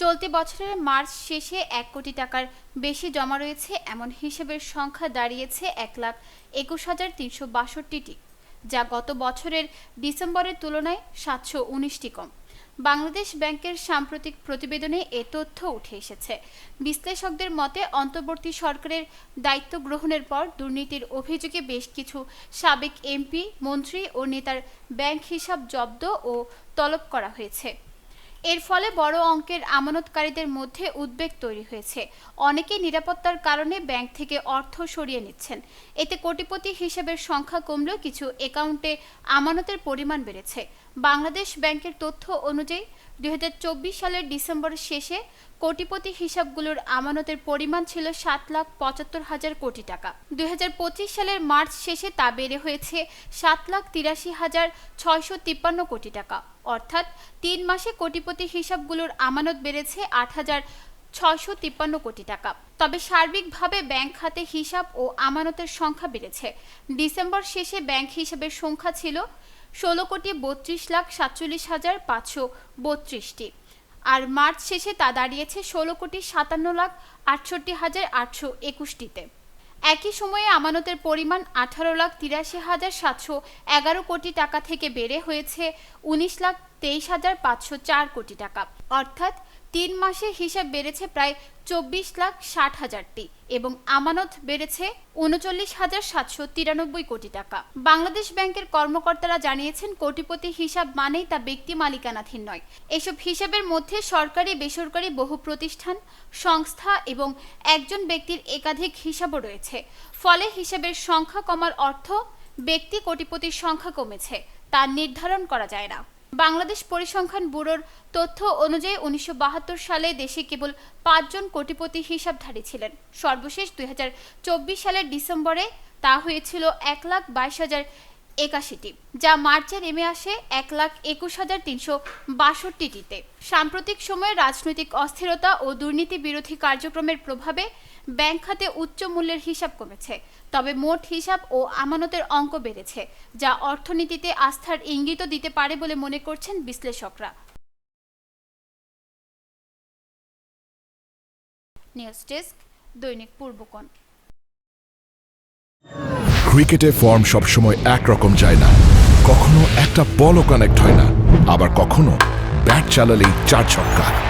চলতি বছরের মার্চ শেষে এক কোটি টাকার বেশি জমা রয়েছে, এমন হিসেবের সংখ্যা দাঁড়িয়েছে এক লাখ একুশ হাজার তিনশো বাষট্টিটি, যা গত বছরের ডিসেম্বরের তুলনায় সাতশো উনিশটি কম। বাংলাদেশ ব্যাংকের সাম্প্রতিক প্রতিবেদনে এ তথ্য উঠে এসেছে। বিশ্লেষকদের মতে, অন্তর্বর্তী সরকারের দায়িত্ব গ্রহণের পর দুর্নীতির অভিযোগে বেশ কিছু সাবেক এমপি, মন্ত্রী ও নেতার ব্যাংক হিসাব জব্দ ও তলব করা হয়েছে। এর ফলে বড় অঙ্কের আমানতকারীদের মধ্যে উদ্বেগ তৈরি হয়েছে। অনেকে নিরাপত্তার কারণে ব্যাংক থেকে অর্থ সরিয়ে নিচ্ছেন। এতে কোটিপতি হিসেবের সংখ্যা কমলেও কিছু অ্যাকাউন্টে আমানতের পরিমাণ বেড়েছে। বাংলাদেশ ব্যাংকের তথ্য অনুযায়ী দু হাজার চব্বিশ সালের ডিসেম্বর শেষে কোটিপতি হিসাবগুলোর আমানতের পরিমাণ ছিল সাত লাখ পঁচাত্তর হাজার কোটি টাকা। দু হাজার পঁচিশ সালের মার্চ শেষে তা বেড়ে হয়েছে সাত লাখ তিরাশি হাজার ছয়শো তিপ্পান্ন কোটি টাকা। অর্থাৎ তিন মাসে কোটিপতি হিসাবগুলোর আমানত বেড়েছে আট হাজার ছয়শো তিপ্পান্ন কোটি টাকা। তবে সার্বিকভাবে ব্যাংক খাতে হিসাব ও আমানতের সংখ্যা বেড়েছে। ডিসেম্বর শেষে ব্যাংক হিসাবের সংখ্যা ছিল ষোলো কোটি বত্রিশ লাখ সাতচল্লিশ হাজার পাঁচশো বত্রিশটি। আর মার্চ শেষে তা দাঁড়িয়েছে ষোলো কোটি সাতান্ন লাখ আটষট্টি হাজার আটশো একুশটিতে। একই সময়ে আমানতের পরিমাণ আঠারো লাখ তিরাশি হাজার সাতশো এগারো কোটি টাকা থেকে বেড়ে হয়েছে উনিশ লাখ তেইশ হাজার পাঁচশো চার কোটি টাকা। অর্থাৎ তিন মাসে হিসাব বেড়েছে প্রায় চব্বিশ লাখ ষাট হাজারটি এবং আমানত বেড়েছে উনচল্লিশ হাজার সাতশো তিরানব্বই কোটি টাকা। বাংলাদেশ ব্যাংকের কর্মকর্তারা জানিয়েছেন, কোটিপতি হিসাব মানেই তা ব্যক্তি মালিকানাধীন নয়। এসব হিসাবের মধ্যে সরকারি, বেসরকারি বহু প্রতিষ্ঠান, সংস্থা এবং একজন ব্যক্তির একাধিক হিসাবও রয়েছে। ফলে হিসাবের সংখ্যা কমার অর্থ ব্যক্তি কোটিপতির সংখ্যা কমেছে, তা নির্ধারণ করা যায় না। বাংলাদেশ পরিসংখ্যান ব্যুরোর তথ্য অনুযায়ী উনিশশো বাহাত্তর সালে দেশে কেবল পাঁচজন কোটিপতি হিসাবধারী ছিলেন। সর্বশেষ দুই হাজার চব্বিশ সালের ডিসেম্বরে তা হয়েছিল এক লাখ বাইশ হাজার একাশিটি, যা মার্চে নেমে আসে এক লাখ একুশ হাজার তিনশো বাষট্টিটিতে। সাম্প্রতিক সময়ে রাজনৈতিক অস্থিরতা ও দুর্নীতি বিরোধী কার্যক্রমের প্রভাবে ব্যাংক খাতে উচ্চ মূল্যের হিসাব কমেছে। তবে মোট হিসাব ও আমানতের অঙ্ক বেড়েছে, যা অর্থনীতিতে আস্থার ইঙ্গিতও দিতে পারে বলে মনে করছেন বিশ্লেষকরা। নিউজ ডেস্ক, দৈনিক পূর্বকোণ। ক্রিকেটে ফর্ম সবসময় একরকম যায় না। কখনো একটা বলও কানেক্ট হয় না। আবার কখনো ব্যাট চালালেই চার ছক্কা।